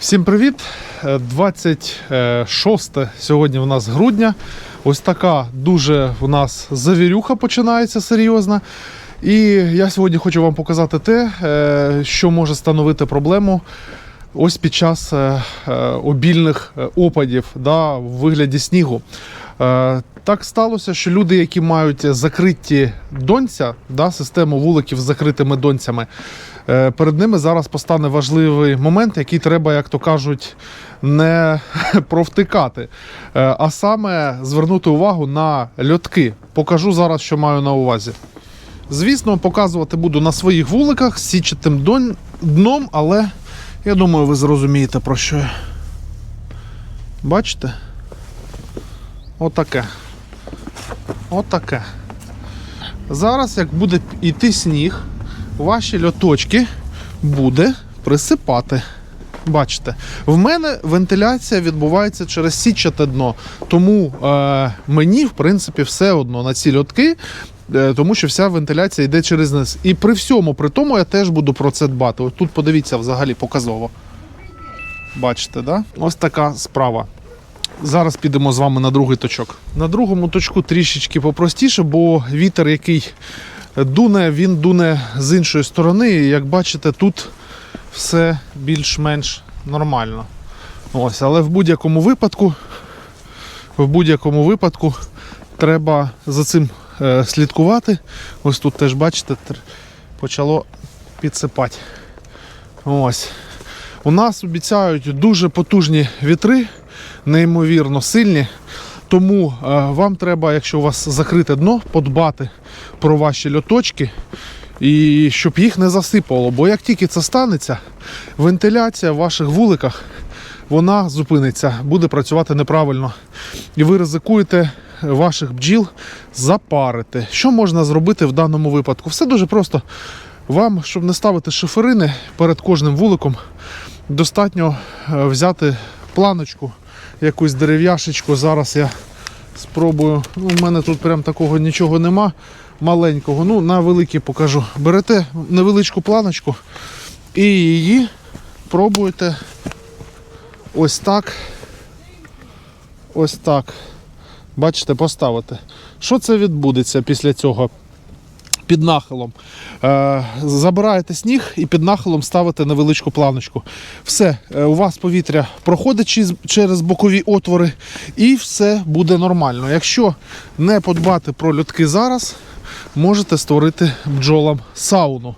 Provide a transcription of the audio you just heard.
Всім привіт! Е, 26 сьогодні у нас грудня. Ось така дуже у нас завірюха починається серйозна. І я сьогодні хочу вам показати те, е, що може становити проблему ось під час е, е, обільних е, опадів да, в вигляді снігу. Е, Так сталося, що люди, які мають закриті донця, да, систему вуликів з закритими донцями, е, перед ними зараз постане важливий момент, який треба, як то кажуть, не провтикати, е, а саме звернути увагу на льотки. Покажу зараз, що маю на увазі. Звісно, показувати буду на своїх вуликах січатим дном, але я думаю, ви зрозумієте про що я. Бачите? Отаке. Отаке. Зараз, як буде йти сніг, ваші льоточки буде присипати. Бачите, в мене вентиляція відбувається через січате дно. Тому е, мені, в принципі, все одно на ці льотки, е, тому що вся вентиляція йде через низ. І при всьому, при тому, я теж буду про це дбати. От тут подивіться взагалі показово. Бачите, да? Ось така справа. Зараз підемо з вами на другий точок. На другому точку трішечки попростіше, бо вітер, який дуне, він дуне з іншої сторони. І як бачите, тут все більш-менш нормально. Ось, але в будь-якому випадку, в будь-якому випадку треба за цим е, слідкувати. Ось тут теж бачите, почало підсипати. Ось. У нас обіцяють дуже потужні вітри, неймовірно сильні. Тому е, вам треба, якщо у вас закрите дно, подбати про ваші льоточки і щоб їх не засипало. Бо як тільки це станеться, вентиляція в ваших вуликах вона зупиниться, буде працювати неправильно. І ви ризикуєте ваших бджіл запарити. Що можна зробити в даному випадку? Все дуже просто. Вам, щоб не ставити шиферини перед кожним вуликом, достатньо е, взяти планочку, якусь дерев'яшечку. Зараз я спробую. Ну, У мене тут прям такого нічого нема. Маленького. Ну, на великий покажу. Берете невеличку планочку і її пробуєте ось так. Ось так. Бачите, поставити. Що це відбудеться після цього? Під нахилом. Е, забираєте сніг і під нахилом ставите невеличку планочку. Все, е, у вас повітря проходить через бокові отвори, і все буде нормально. Якщо не подбати про льотки зараз, можете створити бджолам сауну.